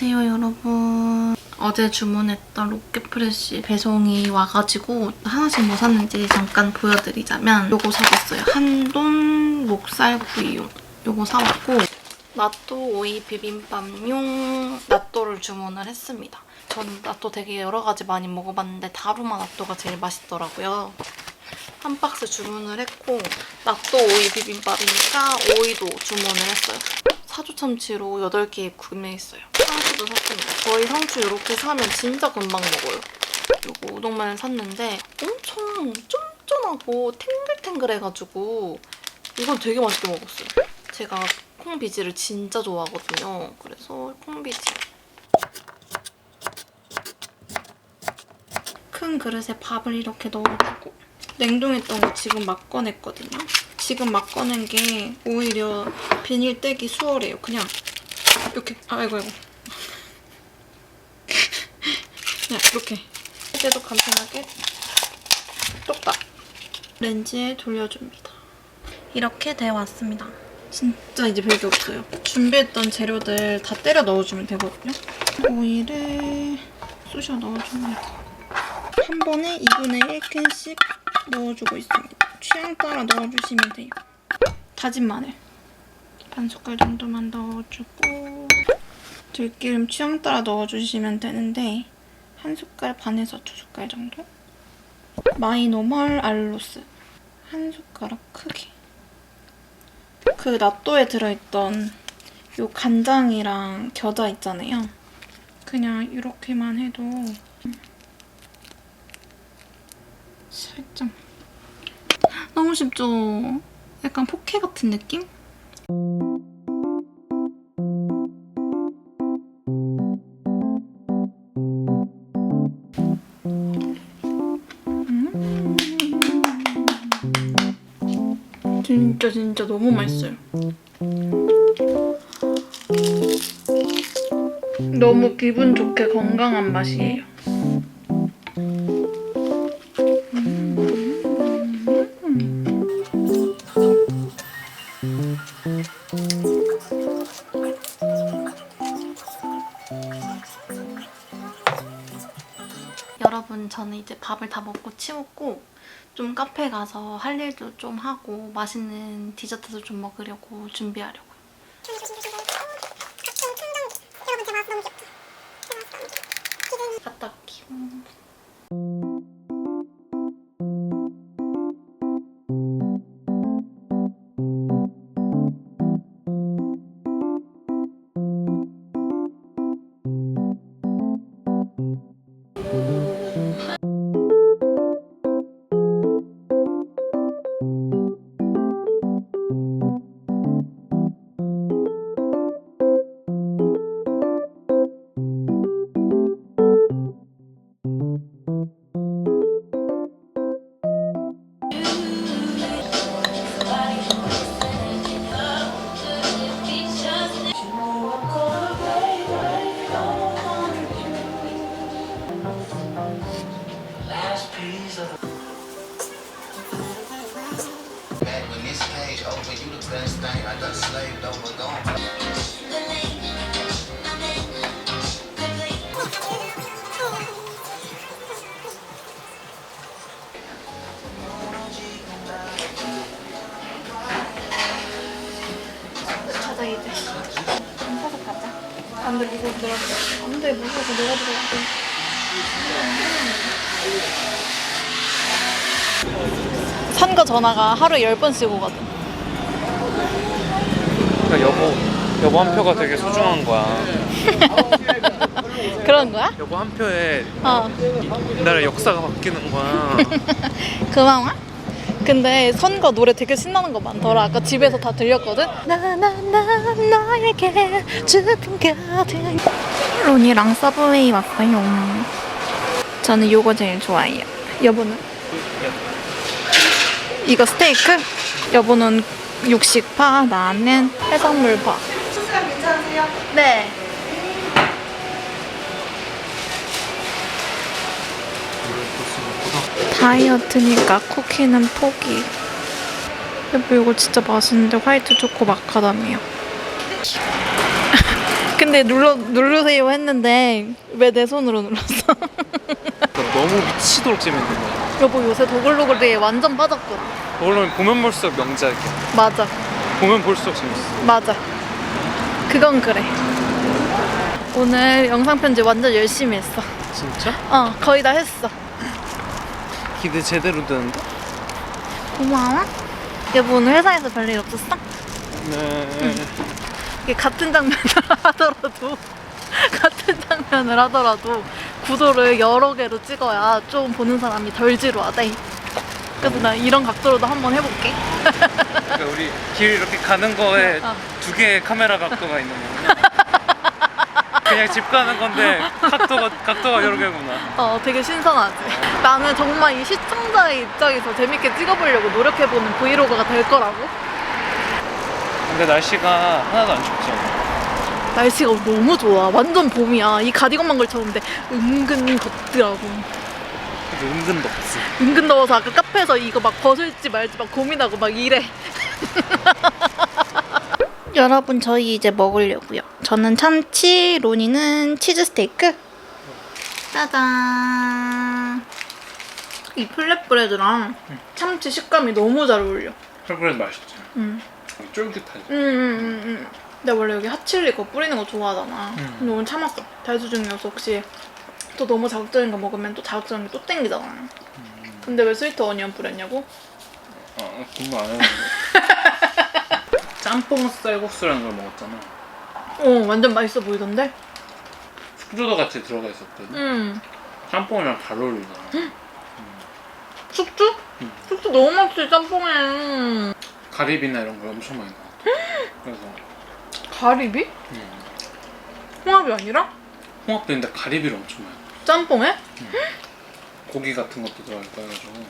안녕하세요 여러분. 어제 주문했던 로켓프레쉬 배송이 와가지고 하나씩 뭐 샀는지 잠깐 보여드리자면 요거 사봤어요. 한돈 목살 구이용 요거 사왔고 나또 오이 비빔밥용 나또를 주문을 했습니다. 전 나또 되게 여러 가지 많이 먹어봤는데 다루마 나또가 제일 맛있더라고요. 한 박스 주문을 했고 나또 오이 비빔밥이니까 오이도 주문을 했어요 사주 참치로 8개 구매했어요. 상추도 샀습니다. 저희 상추 이렇게 사면 진짜 금방 먹어요. 요거 우동면을 샀는데 엄청 쫀쫀하고 탱글탱글해가지고 이건 되게 맛있게 먹었어요. 제가 콩비지를 진짜 좋아하거든요. 그래서 콩비지. 큰 그릇에 밥을 이렇게 넣어주고 냉동했던 거 지금 막 꺼냈거든요. 지금 막 꺼낸 게 오히려 비닐 떼기 수월해요. 그냥 이렇게 아이고 아이고 그냥 이렇게 할 때도 간편하게 똑딱 렌즈에 돌려줍니다. 이렇게 되어 왔습니다. 진짜 이제 별게 없어요. 준비했던 재료들 다 때려 넣어주면 되거든요. 오이를 쑤셔 넣어줍니다. 한 번에 2분의 1캔씩 넣어주고 있습니다. 취향 따라 넣어주시면 돼요. 다진 마늘. 반 숟갈 정도만 넣어주고 들기름 취향 따라 넣어주시면 되는데 한 숟갈 반에서 두 숟갈 정도? 마이노멀 알로스. 한 숟가락 크기. 그 낫또에 들어있던 요 간장이랑 겨자 있잖아요. 그냥 이렇게만 해도 살짝 너무 쉽죠? 약간 포케 같은 느낌? 음. 진짜 진짜 너무 맛있어요. 너무 기분 좋게 건강한 맛이에요. 좀 카페 가서 할 일도 좀 하고 맛있는 디저트도 좀 먹으려고 준비하려고요. 갔다 올게요. 무서워 내가 안돼 무서워서 내가 들어가. 산거 전화가 하루에 10번씩 오거든. 그러니까 여보 여보 한 표가 되게 소중한 거야. 그런 거야? 여보 한 표에 어. 나라의 역사가 바뀌는 거야. 고마워. 근데 선거 노래 되게 신나는 거 많더라. 아까 집에서 다 들렸거든. 나나나 너에게 주문 같은. 론이랑 서브웨이 왔어요. 저는 요거 제일 좋아해요. 여보는? 이거 스테이크? 여보는 육식파, 나는 해산물파. 시간 괜찮으세요? 네. 다이어트니까 쿠키는 포기. 여보 이거 진짜 맛있는데 화이트 초코 마카다미아. 근데 눌러 누르세요 했는데 왜 내 손으로 눌렀어? 너무 미치도록 재밌는 거야. 여보 요새 도글로글에 완전 빠졌거든. 물론 보면 볼수록 명작이야. 맞아, 보면 볼수록 재밌어. 맞아. 그건 그래. 오늘 영상 편집 완전 열심히 했어. 진짜? 어, 거의 다 했어. 기대 제대로 되는데? 고마워. 여보 오늘 회사에서 별일 없었어? 네. 이게 같은 장면을 하더라도 같은 장면을 하더라도 구도를 여러 개로 찍어야 좀 보는 사람이 덜 지루하대. 그래서 나 이런 각도로도 한번 해볼게. 그러니까 우리 길 이렇게 가는 거에 어. 두 개의 카메라 각도가 있는 거구나. 그냥 집 가는 건데 각도가 각도가 여러 개구나. 어, 되게 신선하지. 나는 정말 이 시청자의 입장에서 재밌게 찍어보려고 노력해보는 브이로그가 될 거라고. 근데 날씨가 하나도 안 춥죠. 날씨가 너무 좋아. 완전 봄이야. 이 가디건만 걸쳤는데 은근 덥더라고. 근데 은근 덥지. 은근 더워서 아까 카페에서 이거 막 벗을지 말지 막 고민하고 막 이래. 여러분 저희 이제 먹으려고요. 저는 참치, 로니는 치즈 스테이크. 짜잔. 이 플랫브레드랑 참치 식감이 너무 잘 어울려. 펄브레드 맛있지. 음. 쫄깃하지. 음, 음, 음, 음. 내가 원래 여기 핫칠리 그거 뿌리는 거 좋아하잖아. 음. 근데 오늘 참았어. 달수 중이어서 혹시 또 너무 자극적인 거 먹으면 또 자극적인 게 또 땡기잖아. 근데 왜 스위트 어니언 뿌렸냐고? 어, 공부 안 했는데. 짬뽕 쌀국수라는 걸 먹었잖아. 어, 완전 맛있어 보이던데? 숙주도 같이 들어가 있었거든. 음. 짬뽕이랑 잘 어울리잖아. 숙주? 음. 숙주 너무 맛있지, 짬뽕에. 가리비나 이런 걸 엄청 많이 넣었어. 그래서 가리비? 음, 홍합이 아니라? 홍합도 있는데 가리비를 엄청 많이 넣었어. 짬뽕에? 고기 같은 것도 들어갈까 해가지고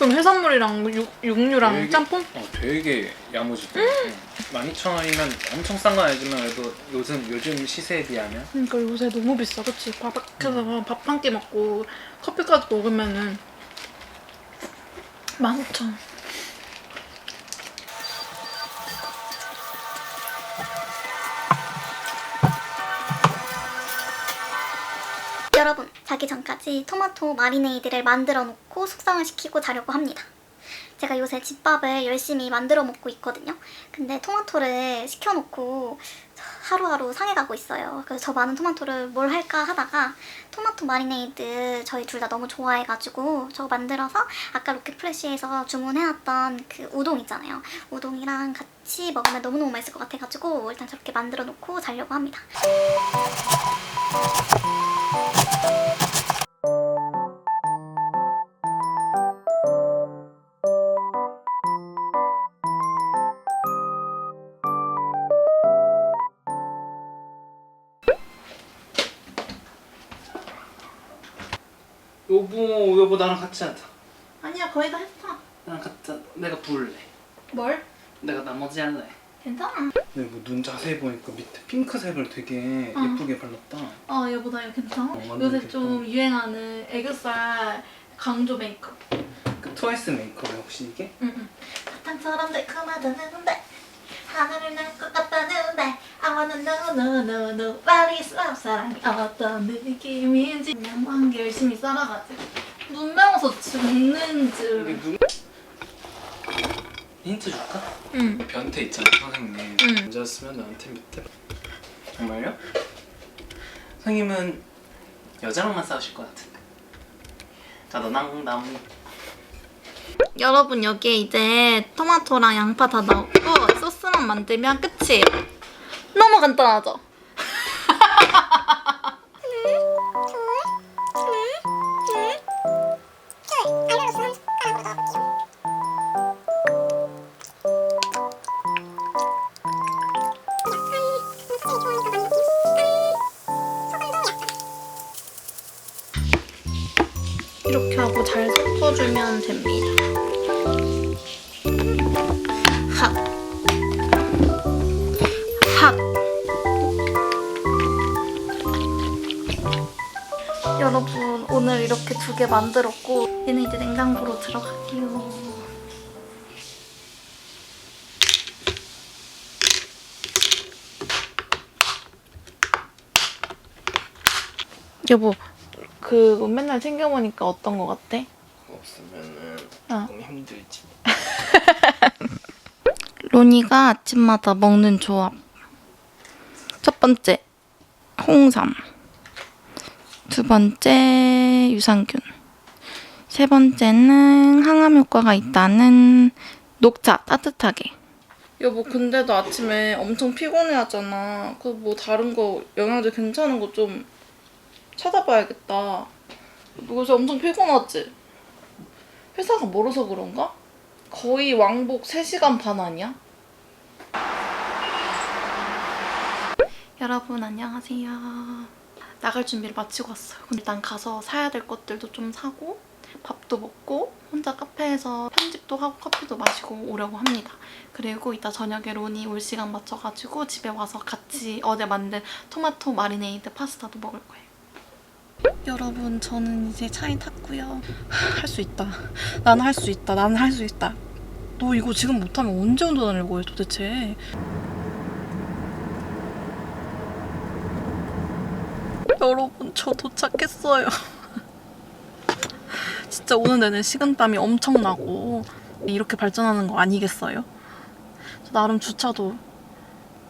그럼 해산물이랑 육, 육류랑 되게- 짬뽕? 어, 되게 야무지게 12,000원이면 엄청 싼 건 아니지만 그래도 요즘 요즘 시세에 비하면 그러니까 요새 너무 비싸, 그치? 바닥에서 밥 한 끼 먹고 커피까지 먹으면은 15,000원. 여러분, 자기 전까지 토마토 마리네이드를 만들어 놓고 숙성을 시키고 자려고 합니다. 제가 요새 집밥을 열심히 만들어 먹고 있거든요. 근데 토마토를 시켜놓고 하루하루 상해가고 있어요. 그래서 저 많은 토마토를 뭘 할까 하다가 토마토 마리네이드 저희 둘 다 너무 좋아해가지고 저거 만들어서 아까 로켓프레쉬에서 주문해놨던 그 우동 있잖아요. 우동이랑 같이 먹으면 너무너무 맛있을 것 같아가지고 일단 저렇게 만들어 놓고 자려고 합니다. 여보 여보 나랑 같이 하자 아니야, 거의 다 했어. 나랑 같이. 내가 부를래 뭘? 내가 나머지 할래 괜찮아. 근데 뭐눈 자세히 보니까 밑에 핑크색을 되게 어. 예쁘게 발랐다 아, 여보, 나 이거 괜찮아? 어, 완전 요새. 좀 유행하는 애교살 강조 메이크업. 그 트와이스 메이크업이 혹시 이게? 응, 사탕처럼 달콤하다는데 하늘을 날 것 같다는데 I wanna know know know know what is love 사랑이 어떤 느낌인지 그냥 한게 열심히 살아가지고 눈 매워서 죽는 이게 줄. 눈 힌트 줄까? 응. 변태 있잖아 선생님 응. 앉았으면 나한테 밑에 정말요? 선생님은 여자랑만 싸우실 것 같은데 자너 낭남 여러분 여기에 이제 토마토랑 양파 다 넣고 소스만 만들면 끝이에요. 너무 간단하죠? 하고 잘 섞어주면 됩니다. 핫. 핫. 여러분 오늘 이렇게 두 개 만들었고 얘는 이제 냉장고로 들어갈게요. 여보, 그 맨날 챙겨 먹으니까 어떤 거 같아? 없으면은 어. 너무 힘들지. 로니가 아침마다 먹는 조합. 첫 번째, 홍삼. 두 번째, 유산균. 세 번째는 항암 효과가 있다는 녹차 따뜻하게. 여보, 근데 도 아침에 엄청 피곤해 하잖아. 그 뭐 다른 거 영양제 괜찮은 거 좀 찾아봐야겠다. 너 요새 엄청 피곤하지? 회사가 멀어서 그런가? 거의 왕복 3시간 반 아니야? 여러분 안녕하세요. 나갈 준비를 마치고 왔어요. 일단 가서 사야 될 것들도 좀 사고 밥도 먹고 혼자 카페에서 편집도 하고 커피도 마시고 오려고 합니다. 그리고 이따 저녁에 론이 올 시간 맞춰가지고 집에 와서 같이 어제 만든 토마토 마리네이드 파스타도 먹을 거예요. 여러분 저는 이제 차에 탔고요. 할 수 있다. 나는 할 수 있다. 나는 할 수 있다. 너 이거 지금 못하면 언제 운전 하려고 해 도대체? 여러분 저 도착했어요. 진짜 오는 내내 식은땀이 엄청 나고 이렇게 발전하는 거 아니겠어요? 저 나름 주차도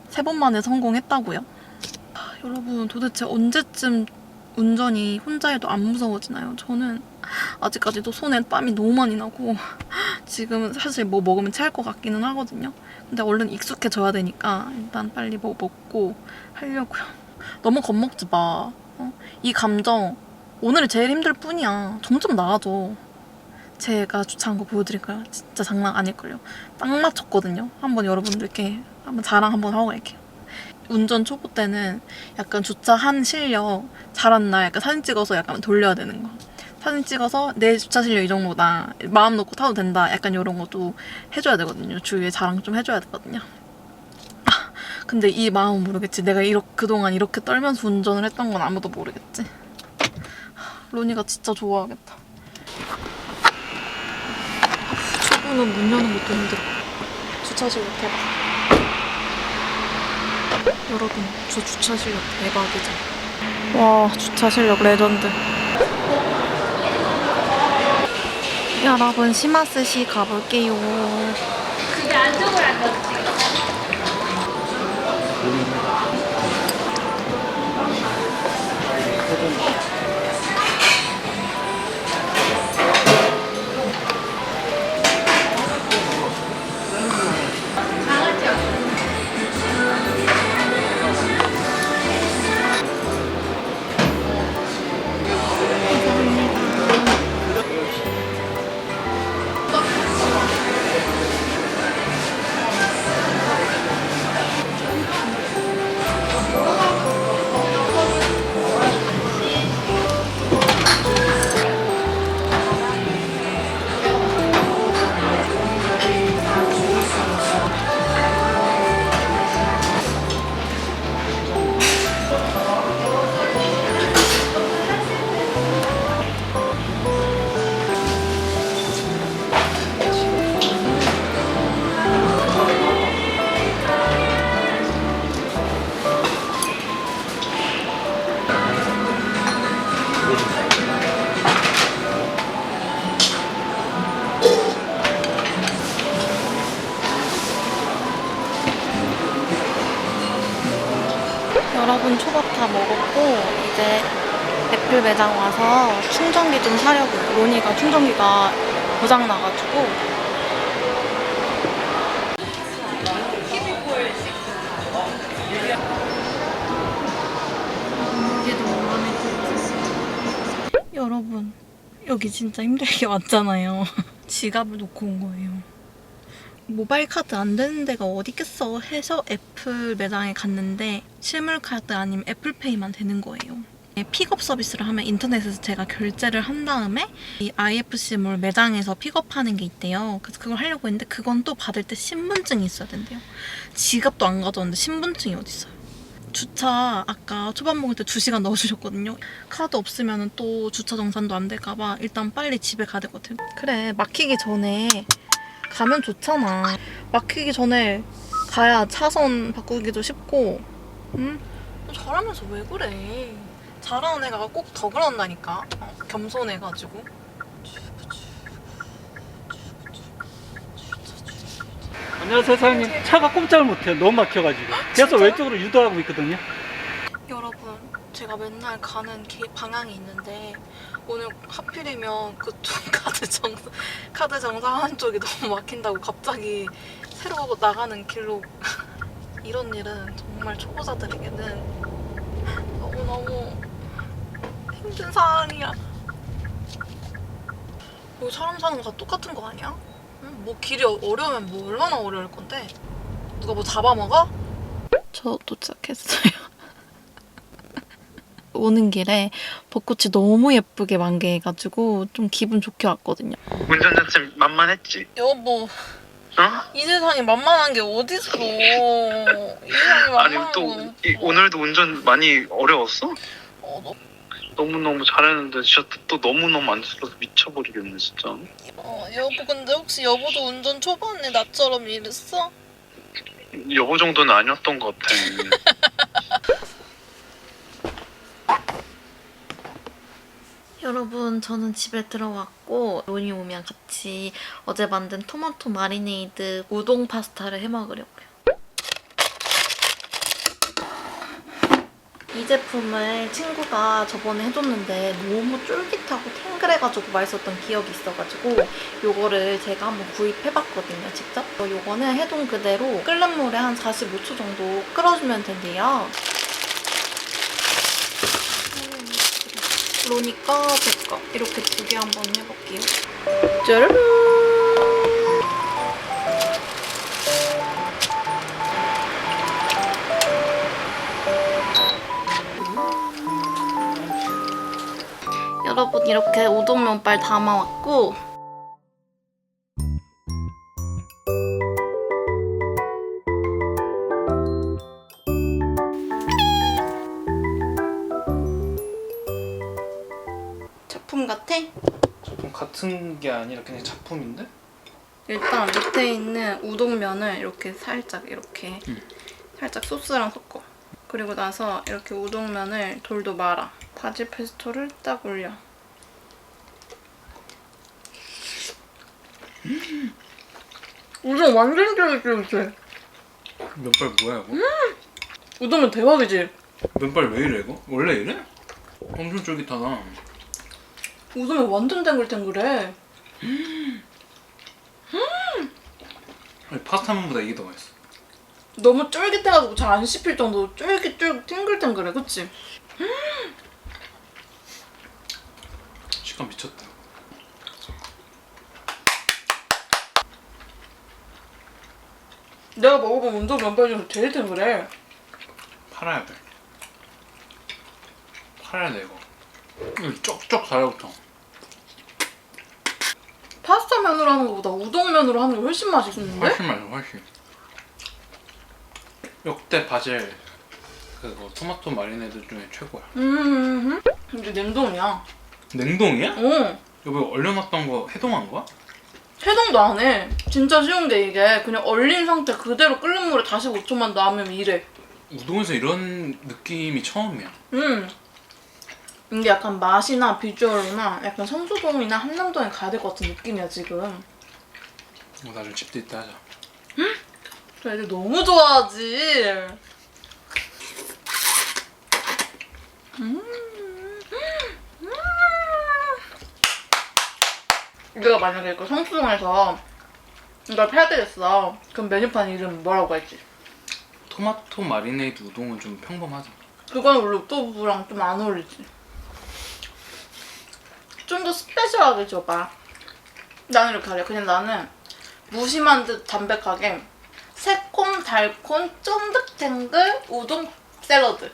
세 번 만에 성공했다고요. 아, 여러분 도대체 언제쯤 운전이 혼자 해도 안 무서워지나요? 저는 아직까지도 손에 땀이 너무 많이 나고 지금은 사실 뭐 먹으면 체할 것 같기는 하거든요. 근데 얼른 익숙해져야 되니까 일단 빨리 뭐 먹고 하려고요. 너무 겁먹지 마. 어? 이 감정 오늘이 제일 힘들 뿐이야. 점점 나아져. 제가 주차한 거 보여드릴까요? 진짜 장난 아닐걸요. 딱 맞췄거든요. 한번 여러분들께 한번 자랑 한번 하고 갈게요. 운전 초보 때는 약간 주차 한 실력 잘한 날 약간 사진 찍어서 약간 돌려야 되는 거. 사진 찍어서 내 주차 실력 이 정도다. 마음 놓고 타도 된다. 약간 이런 것도 해줘야 되거든요. 주위에 자랑 좀 해줘야 되거든요. 아, 근데 이 마음은 모르겠지. 내가 이렇게 그동안 이렇게 떨면서 운전을 했던 건 아무도 모르겠지. 하, 로니가 진짜 좋아하겠다. 출구는 문 여는 것도 힘들어. 주차 실력 대박. 여러분, 저 주차 실력 대박이죠. 와, 주차 실력 레전드. 여러분, 시마스시 가볼게요. 여러분 초밥 다 먹었고 이제 애플 매장 와서 충전기 좀 사려고요. 로니가 충전기가 고장 나가지고 여러분 여기 진짜 힘들게 왔잖아요. 지갑을 놓고 온 거예요. 모바일 카드 안 되는 데가 어디 있겠어 해서 애플 매장에 갔는데 실물 카드 아니면 애플페이만 되는 거예요. 네, 픽업 서비스를 하면 인터넷에서 제가 결제를 한 다음에 이 IFC몰 매장에서 픽업하는 게 있대요. 그래서 그걸 하려고 했는데 그건 또 받을 때 신분증이 있어야 된대요. 지갑도 안 가져왔는데 신분증이 어디 있어요? 주차 아까 초밥 먹을 때 2시간 넣어주셨거든요. 카드 없으면 또 주차 정산도 안 될까봐 일단 빨리 집에 가야 되거든. 그래 막히기 전에 가면 좋잖아. 막히기 전에 가야 차선 바꾸기도 쉽고. 응? 너 잘하면서 왜 그래? 잘하는 애가 꼭 더 그런다니까. 어, 겸손해가지고. 안녕하세요 사장님 차가 꼼짝을 못해요 너무 막혀가지고 그래서 진짜요? 왼쪽으로 유도하고 있거든요 제가 맨날 가는 길 방향이 있는데 오늘 하필이면 그쪽 카드 정 카드 정상하는 쪽이 너무 막힌다고 갑자기 새로 나가는 길로 이런 일은 정말 초보자들에게는 너무 너무 힘든 상황이야. 여기 사람 사는 거다 똑같은 거 아니야? 응? 뭐 길이 어- 어려우면 뭐 얼마나 어려울 건데? 누가 뭐 잡아먹어? 저 도착했어요. 오는 길에 벚꽃이 너무 예쁘게 만개해가지고 좀 기분 좋게 왔거든요. 운전자쯤 만만했지? 여보, 어? 이 세상에 만만한 게 어딨어. 이 세상에 아니 만만한 또건 이-. 오늘도 운전 많이 어려웠어? 어, 너, 너무너무 잘했는데 진짜 또 너무너무 안 들어서 미쳐버리겠네 진짜 어, 여보 근데 혹시 여보도 운전 초반에 나처럼 이랬어? 여보 정도는 아니었던 것 같아 여러분 저는 집에 들어왔고 로니 오면 같이 어제 만든 토마토 마리네이드 우동 파스타를 해 먹으려고요. 이 제품을 친구가 저번에 해줬는데 너무 쫄깃하고 탱글해가지고 맛있었던 기억이 있어가지고 요거를 제가 한번 구입해봤거든요, 직접. 어, 요거는 해동 그대로 끓는 물에 한 45초 정도 끓여주면 된대요. 로니까 제거 이렇게 두 개 한번 해볼게요. 짜르르 여러분 이렇게 우동 면발 담아왔고 같은 게 아니라 그냥 작품인데? 일단 밑에 있는 우동면을 이렇게 살짝 이렇게 음. 살짝 소스랑 섞어. 그리고 나서 이렇게 우동면을 돌도 말아. 바질 페스토를 딱 올려. 우동 완전 쫄깃쫄깃해. 면발 뭐야 이거? 우동면 대박이지? 면발 왜 이래 이거? 원래 이래? 엄청 쫄깃하다 우동면 완전 탱글탱글해. 아니 파스타면보다 이게 더 맛있어 너무 쫄깃해가지고 잘 안 씹힐 정도로 쫄깃쫄깃 탱글탱글해, 그치? 식감 미쳤다 내가 먹어본 우동 면발 중에서 제일 탱글해. 팔아야 돼 팔아야 돼 이거 이거 쩍쩍 달라붙어 파스타 면으로 하는 것보다 우동 면으로 하는 게 훨씬 맛있는데? 훨씬 맛있어 훨씬 역대 바질 그거 토마토 마리네이드 중에 최고야 음, 근데 냉동이야. 냉동이야? 어. 여기 얼려놨던 거 해동한 거야? 해동도 안 해. 진짜 쉬운 게 이게 그냥 얼린 상태 그대로 끓는 물에 다시 5초만 놔면 이래. 우동에서 이런 느낌이 처음이야 음. 이게 약간 맛이나 비주얼이나 약간 성수동이나 한남동에 가야 될 것 같은 느낌이야 지금. 어, 나중에 집들 때 하자 저 애들 너무 좋아하지. 음. 음. 내가 만약에 이거 성수동에서 이걸 팔 때겠어. 그럼 메뉴판 이름 뭐라고 할지. 토마토 마리네이드 우동은 좀 평범하자 그건 원래 오토부랑 좀 안 어울리지. 좀 더 스페셜하게 줘봐. 나는 이렇게 할래. 그냥 나는 무심한 듯 담백하게 새콤 달콤 쫀득탱글 우동 샐러드.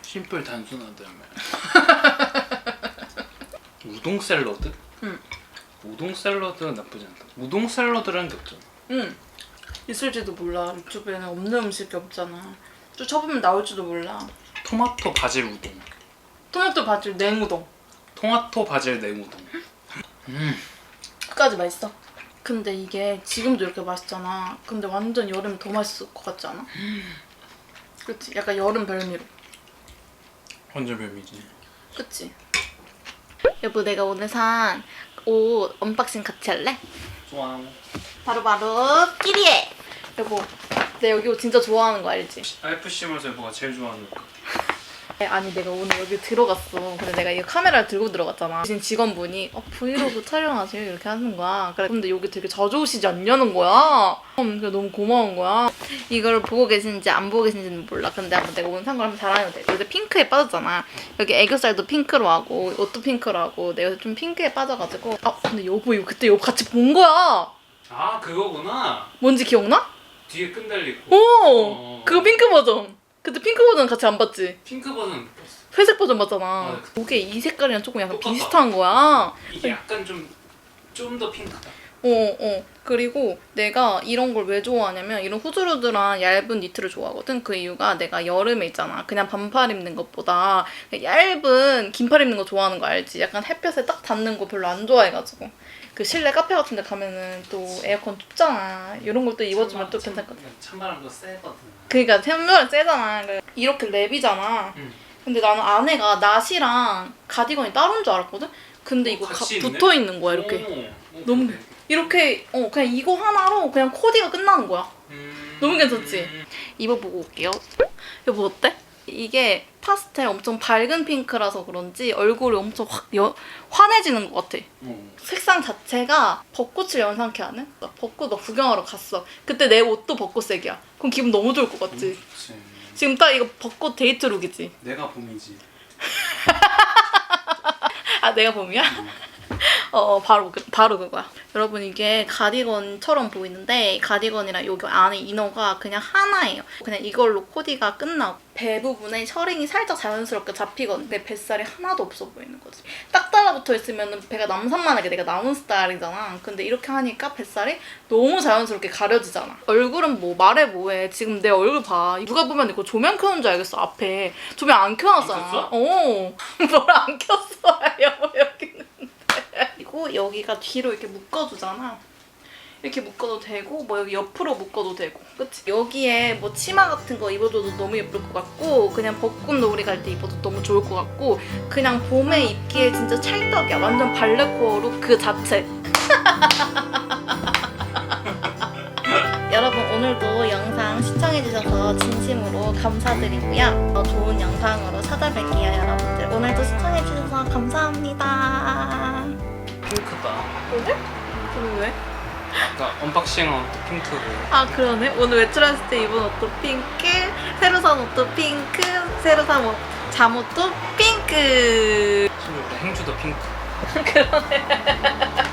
심플 단순하다며 우동 샐러드? 응. 우동 샐러드 나쁘지 않다 우동 샐러드라는 게 없잖아 응. 있을지도 몰라. 유튜브에는 없는 음식이 없잖아. 또 쳐보면 나올지도 몰라. 토마토 바질 우동 토마토 바질 냉우동. 토마토 바질 냉우동 음 끝까지 맛있어. 근데 이게 지금도 이렇게 맛있잖아. 근데 완전 여름에 더 맛있을 것 같지 않아? 그치? 약간 여름 별미로. 완전 뱀이지. 그치? 여보 내가 오늘 산 옷 언박싱 같이 할래? 좋아. 바로바로 끼리해! 여보 내 여기 옷 진짜 좋아하는 거 알지? IFC몰에서 뭐가 제일 좋아하는 거? 아니 내가 오늘 여기 들어갔어. 근데 내가 이 카메라를 들고 들어갔잖아. 대신 직원분이 어, 브이로그 촬영하세요? 이렇게 하는 거야. 그래 근데 여기 되게 자주 오시지 않냐는 거야. 음, 그래 너무 고마운 거야. 이걸 보고 계신지 안 보고 계신지는 몰라. 근데 한번 내가 오늘 산 걸 한번 자랑해도 돼 요새 핑크에 빠졌잖아. 여기 애교살도 핑크로 하고 옷도 핑크로 하고 내가 요새 좀 핑크에 빠져가지고. 아 근데 여보 이거 그때 여보 같이 본 거야. 아 그거구나. 뭔지 기억나? 뒤에 끈 달리고. 오! 어. 그거 핑크 버전 그때 핑크 버전 같이 안 봤지? 핑크 버전 못 봤어. 회색 버전 봤잖아. 아, 이게 이 색깔이랑 조금 약간 똑같다. 비슷한 거야. 이게 약간 좀 좀 더 핑크다. 어, 어. 그리고 내가 이런 걸 왜 좋아하냐면 이런 후드루드랑 얇은 니트를 좋아하거든. 그 이유가 내가 여름에 있잖아. 그냥 반팔 입는 것보다 얇은 긴팔 입는 거 좋아하는 거 알지? 약간 햇볕에 딱 닿는 거 별로 안 좋아해가지고. 그 실내 카페 같은 데 가면은 또 에어컨 춥잖아. 이런 걸 또 입어주면 또 괜찮거든. 찬바람도 세거든. 그러니까 샘물은 세잖아. 그러니까 이렇게 랩이잖아. 응. 근데 나는 안에가 나시랑 가디건이 따로인 줄 알았거든? 근데 이거 가-? 붙어 있는 거야, 이렇게. 오, 오, 너무-. 이렇게, 어, 그냥 이거 하나로 그냥 코디가 끝나는 거야. 음. 너무 괜찮지? 입어보고 올게요. 여보, 어때? 이게 파스텔 엄청 밝은 핑크라서 그런지 얼굴이 엄청 확 여, 환해지는 것 같아. 어. 색상 자체가 벚꽃을 연상케 하는? 나 벚꽃 막 구경하러 갔어. 그때 내 옷도 벚꽃색이야. 그럼 기분 너무 좋을 것 같지? 그치. 지금 딱 이거 벚꽃 데이트 룩이지? 내가 봄이지. 아 내가 봄이야? 어, 어 바로 그, 바로 그거야. 여러분 이게 가디건처럼 보이는데 가디건이랑 여기 안에 이너가 그냥 하나예요. 그냥 이걸로 코디가 끝나고 배 부분에 셔링이 살짝 자연스럽게 잡히거든. 내 뱃살이 하나도 없어 보이는 거지. 딱 달라붙어 있으면 배가 남산만하게 내가 나온 스타일이잖아. 근데 이렇게 하니까 뱃살이 너무 자연스럽게 가려지잖아. 얼굴은 뭐 말해 뭐해. 지금 내 얼굴 봐. 누가 보면 이거 조명 켜는 줄 알겠어. 앞에 조명 안 켜놨잖아. 안? 어. 뭘 안 켰어. 여보 여기는. 그리고 여기가 뒤로 이렇게 묶어주잖아. 이렇게 묶어도 되고 뭐 여기 옆으로 묶어도 되고. 그치? 여기에 뭐 치마 같은 거 입어줘도 너무 예쁠 것 같고 그냥 벚꽃 놀이 갈 때 입어도 너무 좋을 것 같고 그냥 봄에 입기에 진짜 찰떡이야. 완전 발레코어 룩 그 자체. 여러분 오늘도 영상 시청해주셔서 진심으로 감사드리고요. 더 좋은 영상으로 찾아뵐게요 여러분들. 오늘도 시청해주셔서 감사합니다 핑크다. 그래? 그럼 왜? 아까 언박싱한 또 핑크고. 아 그러네 오늘 외출했을 때 입은 옷도 핑크 새로 산 옷도 핑크 새로 산 옷, 잠옷도 핑크 심지어 우리 행주도 핑크.